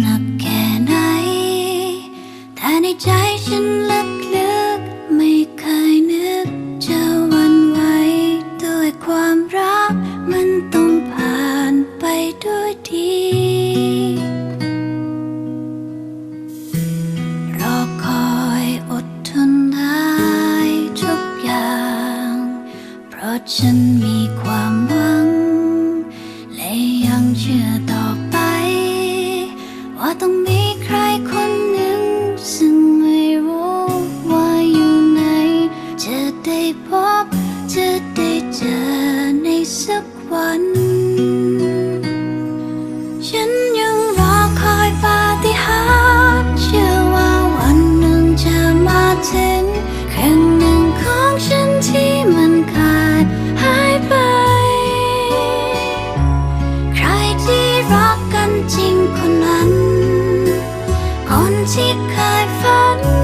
หนักแค่ไหน แต่ในใจฉันลึกๆไม่เคยนึกจะวันไหวด้วยความรักมันต้องผ่านไปด้วยดี รอคอยอดทนได้ทุกอย่าง เพราะฉัน จะได้เจอในสักวัน ฉันยังรอคอยปาฏิหาริย์เชื่อว่าวันหนึ่งจะมาถึงครึ่งหนึ่งของฉันที่มันขาดหายไป ใครที่รักกันจริงคนนั้น คนที่เคยฝัน